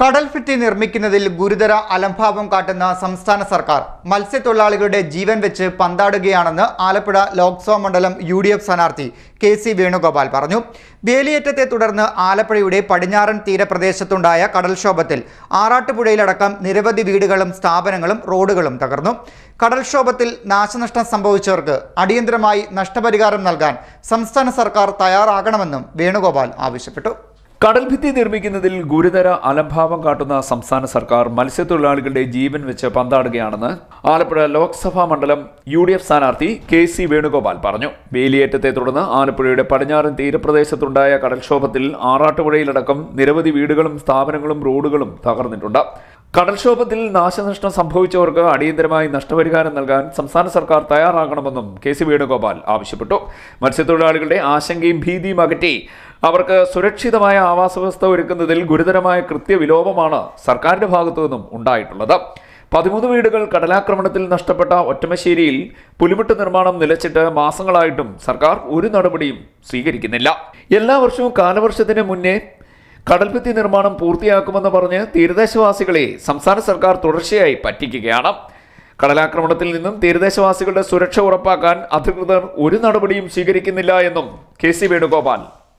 കടൽ നിർമ്മിക്കുന്നതിൽ ഗുരുതര അലംഭാവം കാട്ടുന്ന സംസ്ഥാന സർക്കാർ മത്സ്യത്തൊഴിലാളികളുടെ ജീവൻ വെച്ച് പന്താടുകയാണെന്ന് ആലപ്പുഴ ലോക്സഭാ മണ്ഡലം യു ഡി എഫ് സ്ഥാനാർത്ഥി കെ സി വേണുഗോപാൽ പറഞ്ഞു. വേലിയേറ്റത്തെ തുടർന്ന് ആലപ്പുഴയുടെ പടിഞ്ഞാറൻ തീരപ്രദേശത്തുണ്ടായ കടൽക്ഷോഭത്തിൽ ആറാട്ടുപുഴയിലടക്കം നിരവധി വീടുകളും സ്ഥാപനങ്ങളും റോഡുകളും തകർന്നു. കടൽക്ഷോഭത്തിൽ നാശനഷ്ടം സംഭവിച്ചവർക്ക് അടിയന്തരമായി നഷ്ടപരിഹാരം നൽകാൻ സംസ്ഥാന സർക്കാർ തയ്യാറാകണമെന്നും വേണുഗോപാൽ ആവശ്യപ്പെട്ടു. കടൽഭിത്തി നിർമ്മിക്കുന്നതിൽ ഗുരുതര അലംഭാവം കാട്ടുന്ന സംസ്ഥാന സർക്കാർ മത്സ്യത്തൊഴിലാളികളുടെ ജീവൻ വെച്ച് പന്താടുകയാണെന്ന് ആലപ്പുഴ ലോക്സഭാ മണ്ഡലം യു ഡി എഫ് സ്ഥാനാർത്ഥി കെ സി വേണുഗോപാൽ പറഞ്ഞു. വേലിയേറ്റത്തെ തുടർന്ന് ആലപ്പുഴയുടെ പടിഞ്ഞാറൻ തീരപ്രദേശത്തുണ്ടായ കടൽക്ഷോഭത്തിൽ ആറാട്ടുപുഴയിലടക്കം നിരവധി വീടുകളും സ്ഥാപനങ്ങളും റോഡുകളും തകർന്നിട്ടുണ്ട്. കടൽക്ഷോഭത്തിൽ നാശനഷ്ടം സംഭവിച്ചവർക്ക് അടിയന്തരമായി നഷ്ടപരിഹാരം നൽകാൻ സംസ്ഥാന സർക്കാർ തയ്യാറാകണമെന്നും കെ സി വേണുഗോപാൽ ആവശ്യപ്പെട്ടു. മത്സ്യത്തൊഴിലാളികളുടെ ആശങ്കയും ഭീതിയും അകറ്റി അവർക്ക് സുരക്ഷിതമായ ആവാസ വ്യവസ്ഥ ഒരുക്കുന്നതിൽ ഗുരുതരമായ കൃത്യവിലോപമാണ് സർക്കാരിന്റെ ഭാഗത്തു നിന്നും ഉണ്ടായിട്ടുള്ളത്. പതിമൂന്ന് വീടുകൾ കടലാക്രമണത്തിൽ നഷ്ടപ്പെട്ട ഒറ്റമശ്ശേരിയിൽ പുലിമുട്ട് നിർമ്മാണം നിലച്ചിട്ട് മാസങ്ങളായിട്ടും സർക്കാർ ഒരു നടപടിയും സ്വീകരിക്കുന്നില്ല. എല്ലാ വർഷവും കാലവർഷത്തിന് മുന്നേ കടൽഭിത്തി നിർമ്മാണം പൂർത്തിയാക്കുമെന്ന് പറഞ്ഞ് തീരദേശവാസികളെ സംസ്ഥാന സർക്കാർ തുടർച്ചയായി പറ്റിക്കുകയാണ്. കടലാക്രമണത്തിൽ നിന്നും തീരദേശവാസികളുടെ സുരക്ഷ ഉറപ്പാക്കാൻ അധികൃതർ ഒരു നടപടിയും സ്വീകരിക്കുന്നില്ല എന്നും കെ സി വേണുഗോപാൽ